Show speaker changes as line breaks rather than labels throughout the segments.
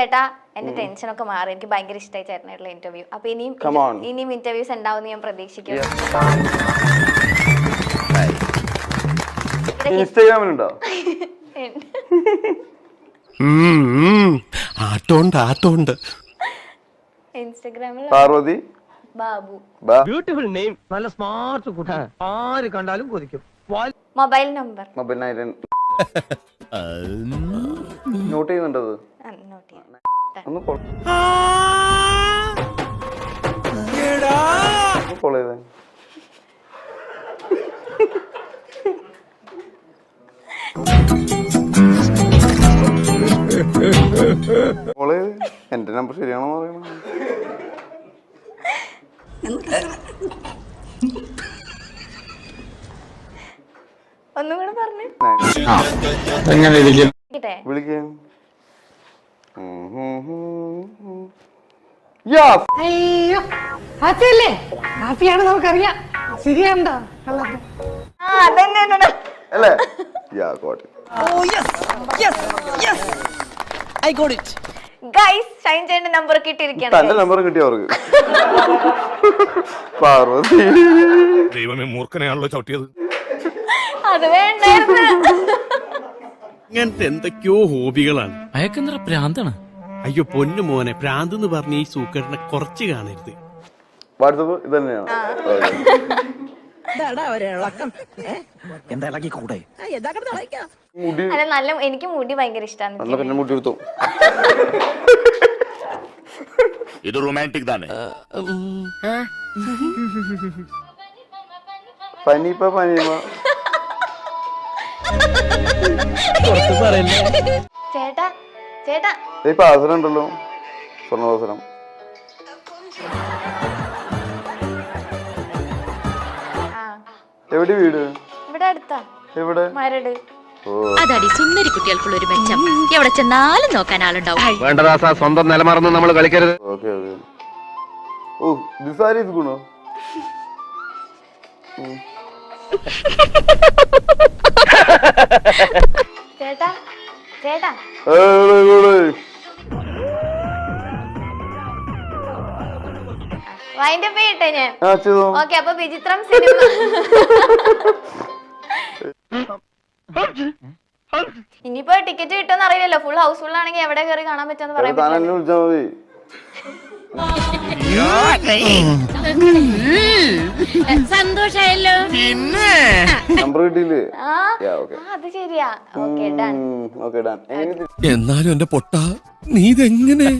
ചേട്ടാ എന്റെ ടെൻഷൻ ഒക്കെ മാറി. എനിക്ക് ഭയങ്കര ഇഷ്ടമായി ചേട്ടനായിട്ടുള്ള ഇന്റർവ്യൂ അപ്പൊ ഇനിയും ഇനിയും ഇന്റർവ്യൂസ് ഉണ്ടാവും ഞാൻ പ്രതീക്ഷിക്കുന്നു.
ഇൻസ്റ്റാഗ്രാമിലുണ്ടോ
ആട്ടോണ്ട് ആട്ടോണ്ട്.
ഇൻസ്റ്റാഗ്രാമിൽ
പാർവതി?
ബാബു.
ബ്യൂട്ടിഫുൾ നെയിം നല്ല സ്മാർട്ട് കുട്ടി. ആര് കണ്ടാലും കൊതിക്കും.
മൊബൈൽ നമ്പർ
മൊബൈൽ നോട്ട് ചെയ്യുന്നുണ്ടത്
നോട്ട് ചെയ്യാം
എന്റെ നമ്പർ ശരിയാണോ പറയണം.
ഒന്നും കൂടെ പറഞ്ഞു
വിളിക്കാം.
അയ്യോ നമുക്കറിയാം. ശരിയാണ്ടോ? കള്ളത്തെ
ആ അതന്നെ അതന്നെ.
അല്ലേ? യാ ഗോട്ട്
ഗൈസ് ഷൈൻ ചേട്ടന്റെ നമ്പർ കിട്ടിയിരിക്കുകയാണ്
തന്റെ നമ്പർ കിട്ടിയ അവർക്ക്? പാർവതി.
ദൈവമേ മൂർഖനെയാണല്ലോ ചവിട്ടിയത്.
അത് വേണ്ടായിരുന്നു.
ഇങ്ങനത്തെ എന്തൊക്കെയോ ഹോബികളാണ്.
അയക്കെന്തറ പ്രാന്താണ്?
അയ്യോ പൊന്നു മോനെ പ്രാന്ത് എന്ന് പറഞ്ഞ ഈ സൂക്കറിനെ കുറച്ച് കാണരുത്.
വാട്സപ്പ് ഇത് തന്നെയാണ് മുടി.
അല്ല നല്ല എനിക്ക് മുടി ഭയങ്കര ഇഷ്ടമാണ്
പിന്നെ മുടി എടുത്തു
ഇത് റൊമാന്റിക് തന്നെ
പനിപ്പ പനിമ
ചേട്ടാ ചേട്ടാ.
ഈ പാസരം ഉണ്ടല്ലോ സ്വർണപാസരം.
ആ.
എവിടെ വീട്?
ഇവിടെ അടുത്താ.
എവിടെ?
മരട്.
അതാടി സുന്ദരി കുട്ടികൾക്കുള്ള ഒരു മെച്ചം. എവിടെ ചെന്നാലും നോക്കാൻ ആളുണ്ടാവും.
വേണ്ട ദാസ സ്വന്തം നിലമറന്ന് നമ്മൾ കളിക്കരുത്.
Okay okay. ഓ ഗുണോ
ചേട്ടാ ചേട്ടാ. വൈൻഡ് അപ്പ് ചെയ്യട്ടെ ഞാൻ?
ആ ചെയ്തോ.
ഓക്കെ അപ്പൊ വിചിത്രം സിനിമ ഇനിയിപ്പോ ടിക്കറ്റ് കിട്ടുമെന്ന് അറിയില്ലല്ലോ. ഫുൾ ഹൗസ്ഫുൾ ആണെങ്കിൽ എവിടെ കയറി കാണാൻ പറ്റുമെന്ന് പറയാൻ
താൻ
പിന്നെ?
നമ്പർ കിട്ടിയില്ലേ?
ആ
യാ
ആ, അത് ശരിയാ. ഓക്കെ ഡൺ
ഓക്കെ ഡൺ എങ്ങനെ
എന്നാലും എന്റെ പൊട്ട നീ ഇതെങ്ങനെ?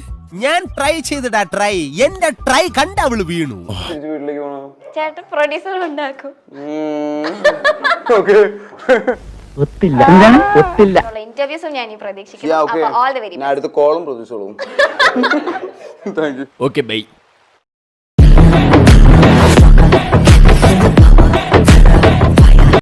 ഞാൻ ട്രൈ ചെയ്തിടാ ട്രൈ എന്റെ ട്രൈ കണ്ട അവൾ വീണു.
തിരിച്ച് വീട്ടിലേക്ക് പോണോ?
ചേട്ടൻ പ്രൊഡ്യൂസർ ഉണ്ടാക്കും.
ഓക്കെ
ഇന്റർവ്യൂസും ഞാൻ ഈ പ്രതീക്ഷിക്കുന്നു.
ഓക്കെ
ഓൾ ദി വെരി
ഞാൻ അടുത്ത കോളും പ്രതീക്ഷിച്ചോളും. Thank you
okay bye